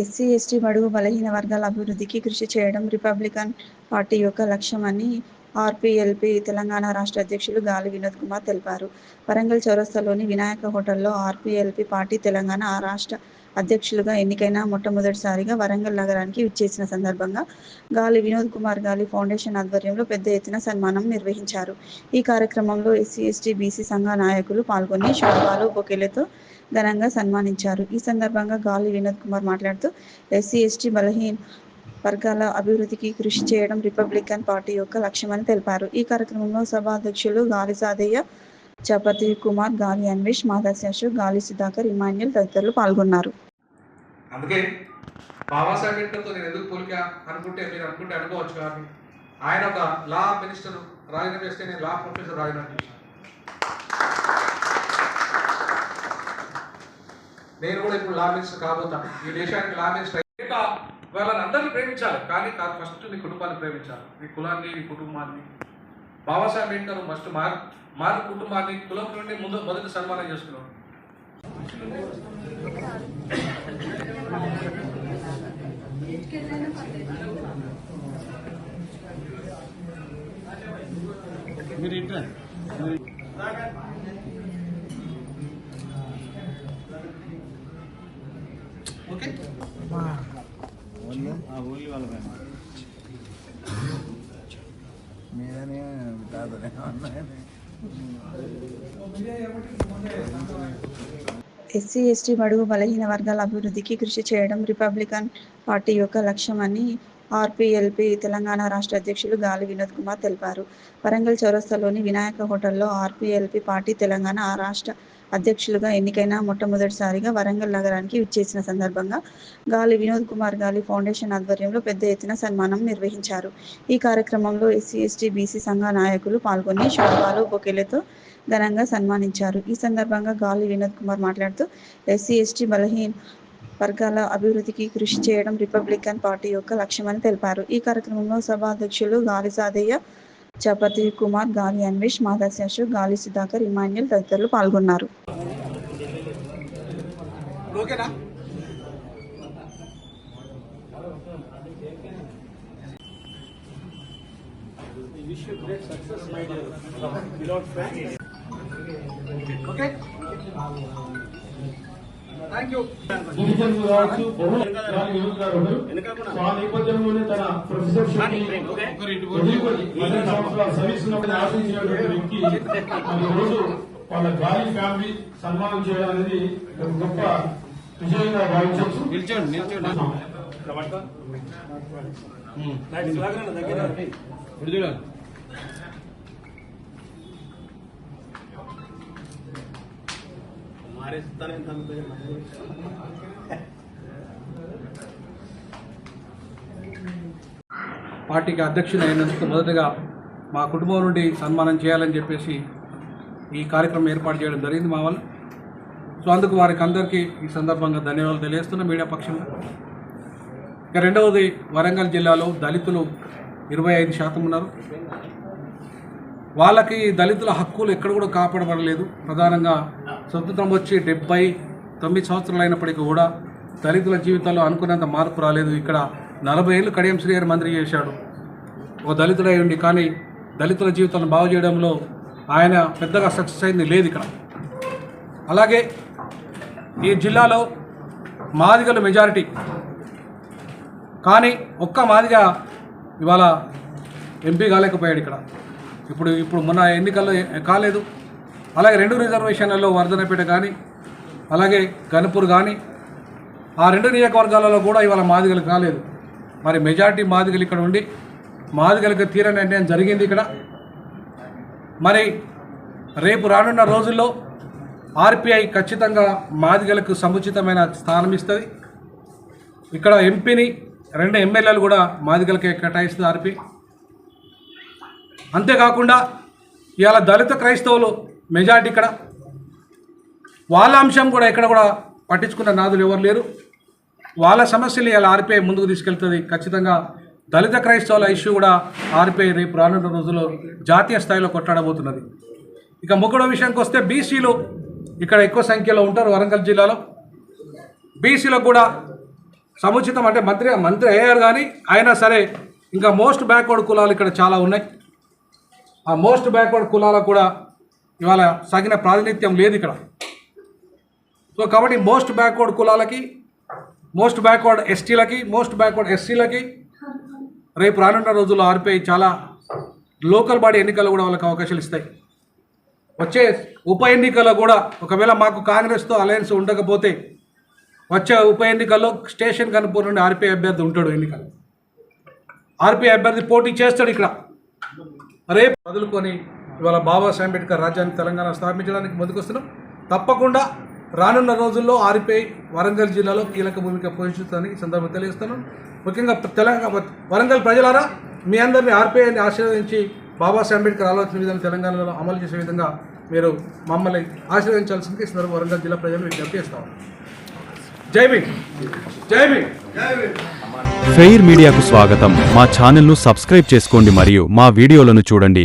SC ST బడుగు బలహీన వర్గాల అభివృద్ధికి కృషి చేయడం రిపబ్లికన్ పార్టీ యొక్క లక్ష్యమని ఆర్పీఎల్పీ తెలంగాణ రాష్ట్ర అధ్యక్షులు గాలి వినోద్ కుమార్ తెలిపారు. వరంగల్ చౌరస్తాలోని వినాయక హోటల్లో ఆర్పీఎల్పీ పార్టీ తెలంగాణ రాష్ట్ర అధ్యక్షులుగా ఎన్నికైన మొట్టమొదటిసారిగా వరంగల్ నగరానికి విచ్చేసిన సందర్భంగా గాలి వినోద్ కుమార్ గాలి ఫౌండేషన్ ఆధ్వర్యంలో పెద్ద ఎత్తున సన్మానం నిర్వహించారు. ఈ కార్యక్రమంలో ఎస్సీ, ఎస్టీ, బీసీ సంఘ నాయకులు పాల్గొని శోభాలు బొకేలతో ఘనంగా సన్మానించారు. ఈ సందర్భంగా గాలి వినోద్ కుమార్ మాట్లాడుతూ ఎస్సీ, ఎస్టీ బలహీన వర్గాల అభివృద్ధికి కృషి చేయడం రిపబ్లికన్ పార్టీ యొక్క లక్ష్యమని తెలిపారు. ఈ కార్యక్రమంలో సభాధ్యక్షులు గాలి సాదయ్య, చపతి కుమార్, గాలి అన్వేష్, మాదాసి అశోక్, గాలి సుధాకర్, ఇమాన్యుల్ తదితరులు పాల్గొన్నారు. అందుకే బాబాసాహెబ్ అంబేద్కర్తో నేను ఎందుకు పోలిక అనుకుంటే మీరు అనుకుంటే అనుకోవచ్చు కానీ ఆయన ఒక లా మినిస్టర్ రాజీనామా చేస్తే నేను లా ప్రొఫెసర్ రాజీనామా చేశాను నేను కూడా ఇప్పుడు లా మినిస్టర్ కాబోతాను ఈ దేశానికి లా మినిస్టర్ ఇంకా వాళ్ళని అందరినీ ప్రేమించాలి. కానీ కాదు ఫస్ట్ నీ కుటుంబాన్ని ప్రేమించాలి. నీ కులాన్ని నీ కుటుంబాన్ని. బాబాసాహెబ్ అంబేద్కర్ ఫస్ట్ మార్ మార్ కుటుంబాన్ని కులం నుండి ముందు మొదటి సన్మానం చేసుకున్నాడు. మీరు ఓకే? ఓన్లీ వాళ్ళ మీదనే కాదు ఎస్సీ, ఎస్టీ బడుగు బలహీన వర్గాల అభివృద్ధికి కృషి చేయడం రిపబ్లికన్ పార్టీ యొక్క లక్ష్యమని ఆర్పీఎల్పీ తెలంగాణ రాష్ట్ర అధ్యక్షులు గాలి వినోద్ కుమార్ తెలిపారు. వరంగల్ చౌరస్తాలోని వినాయక హోటల్లో ఆర్పీఎల్పీ పార్టీ తెలంగాణ రాష్ట్ర అధ్యక్షులుగా ఎన్నికైన మొట్టమొదటిసారిగా వరంగల్ నగరానికి విచ్చేసిన సందర్భంగా గాలి వినోద్ కుమార్ గాలి ఫౌండేషన్ ఆధ్వర్యంలో పెద్ద ఎత్తున సన్మానం నిర్వహించారు. ఈ కార్యక్రమంలో ఎస్సీ, ఎస్టీ, బీసీ సంఘ నాయకులు పాల్గొని శాల్వాలు, బొకేలతో ఘనంగా సన్మానించారు. ఈ సందర్భంగా గాలి వినోద్ కుమార్ మాట్లాడుతూ ఎస్సీ, ఎస్టీ బలహీన వర్గాల అభివృద్ధికి కృషి చేయడం రిపబ్లికన్ పార్టీ యొక్క లక్ష్యమని తెలిపారు. ఈ కార్యక్రమంలో సభాధ్యక్షులు గాలి సాదయ్య, చపతి కుమార్, గాలి అన్వేష్, మాదాసి అశోక్, గాలి సుధాకర్, ఇమాన్యుల్ తదితరులు పాల్గొన్నారు. యూ గిరిజనులు కావచ్చు ఆ నేపథ్యంలోనే తన ప్రొఫెసర్షిప్ని వదులుకొని పన్నెండు సంవత్సరాల సర్వీస్ ఉన్నప్పుడు ఆశించినటువంటి వ్యక్తి మరి ఈ రోజు వాళ్ళ గాలి ఫ్యామిలీ సన్మానం చేయడం అనేది ఒక గొప్ప విజయంగా భావించవచ్చు. నిల్చోండి నిల్చోండి. ఇప్పుడు పార్టీకి అధ్యక్షుడు అయినందుకు మొదటగా మా కుటుంబం నుండి సన్మానం చేయాలని చెప్పేసి ఈ కార్యక్రమం ఏర్పాటు చేయడం జరిగింది మా వాళ్ళు సో అందుకు వారికి అందరికీ ఈ సందర్భంగా ధన్యవాదాలు తెలియజేస్తున్నా మీడియా పక్షంలో. ఇక రెండవది వరంగల్ జిల్లాలో దళితులు ఇరవై ఐదు శాతం ఉన్నారు. వాళ్ళకి దళితుల హక్కులు ఎక్కడ కూడా కాపాడబడలేదు. ప్రధానంగా స్వతంత్రం వచ్చి డెబ్బై తొమ్మిది సంవత్సరాలు అయినప్పటికీ కూడా దళితుల జీవితాల్లో అనుకున్నంత మార్పు రాలేదు. ఇక్కడ నలభై ఏళ్ళు కడియం శ్రీ గారు మంత్రి చేశాడు. ఒక దళితుడై ఉండి కానీ దళితుల జీవితాలను బాగు చేయడంలో ఆయన పెద్దగా సక్సెస్ అయింది లేదు ఇక్కడ. అలాగే ఈ జిల్లాలో మాదిగలు మెజారిటీ. కానీ ఒక్క మాదిగా ఇవాళ ఎంపీ కాలేకపోయాడు ఇక్కడ. ఇప్పుడు ఇప్పుడు మొన్న ఎన్నికల్లో కాలేదు. అలాగే రెండు రిజర్వేషన్లలో వర్ధనపేట కానీ అలాగే గణపూర్ కానీ ఆ రెండు నియోజకవర్గాలలో కూడా ఇవాళ మాదిగలు కాలేదు. మరి మెజార్టీ మాదిగలు ఇక్కడ ఉండి మాదిగలకు తీరని అన్యాయం జరిగింది ఇక్కడ. మరి రేపు రానున్న రోజుల్లో ఆర్పిఐ ఖచ్చితంగా మాదిగలకు సముచితమైన స్థానం ఇస్తుంది. ఇక్కడ ఎంపీని రెండు ఎమ్మెల్యేలు కూడా మాదిగలకే కేటాయిస్తుంది ఆర్పి. అంతేకాకుండా ఇవాళ దళిత క్రైస్తవులు మెజార్టీ ఇక్కడ. వాళ్ళ అంశం కూడా ఎక్కడ కూడా పట్టించుకున్న నాదులు ఎవరు లేరు. వాళ్ళ సమస్యలు ఇలా ఆర్పిఐ ముందుకు తీసుకెళ్తుంది. ఖచ్చితంగా దళిత క్రైస్తవుల ఇష్యూ కూడా ఆర్పిఐ రేపు రానున్న రోజుల్లో జాతీయ స్థాయిలో కొట్లాడబోతున్నది. ఇక ముగ్గుడో విషయానికి వస్తే బీసీలు ఇక్కడ ఎక్కువ సంఖ్యలో ఉంటారు వరంగల్ జిల్లాలో. బీసీలకు కూడా సముచితం అంటే మంత్రి మంత్రి అయ్యారు కానీ అయినా సరే ఇంకా మోస్ట్ బ్యాక్వర్డ్ కులాలు ఇక్కడ చాలా ఉన్నాయి. ఆ మోస్ట్ బ్యాక్వర్డ్ కులాలకు కూడా ఇవాళ సగిన ప్రాతినిధ్యం లేదు ఇక్కడ. సో కాబట్టి మోస్ట్ బ్యాక్వర్డ్ కులాలకి మోస్ట్ బ్యాక్వర్డ్ ఎస్టీలకి మోస్ట్ బ్యాక్వర్డ్ ఎస్సీలకి రేపు రానున్న రోజుల్లో ఆర్పిఐ చాలా లోకల్ బాడీ ఎన్నికలు కూడా వాళ్ళకి అవకాశాలు ఇస్తాయి. వచ్చే ఉప ఎన్నికల్లో కూడా ఒకవేళ మాకు కాంగ్రెస్తో అలయన్స్ ఉండకపోతే వచ్చే ఉప ఎన్నికల్లో స్టేషన్ కనుపూర్ నుండి ఆర్పిఐ అభ్యర్థి ఉంటాడు ఎన్నికలు. ఆర్పిఐ అభ్యర్థి పోటీ చేస్తాడు ఇక్కడ. రేపు వదులుకొని ఇవాళ బాబాసాహెబ్ అంబేద్కర్ రాజ్యాన్ని తెలంగాణ స్థాపించడానికి ముందుకొస్తున్నాం. తప్పకుండా రానున్న రోజుల్లో ఆర్పిఐ వరంగల్ జిల్లాలో కీలక భూమిక పోషిస్తుందని సందర్భంగా తెలియజేస్తున్నాను ముఖ్యంగా తెలంగాణ వరంగల్ ప్రజలారా మీ అందరినీ ఆర్పిఐని ఆశీర్వదించి బాబాసాహెబ్ అంబేద్కర్ ఆలోచన విధానం తెలంగాణలో అమలు చేసే విధంగా మీరు మమ్మల్ని ఆశీర్వదించాల్సింది ఈ సందర్భంగా వరంగల్ జిల్లా ప్రజలు విజ్ఞప్తి చేస్తాం జై భీమ్! జై భీమ్! ఫెయిర్ మీడియాకు స్వాగతం. మా ఛానల్ను సబ్స్క్రైబ్ చేసుకోండి మరియు మా వీడియోలను చూడండి.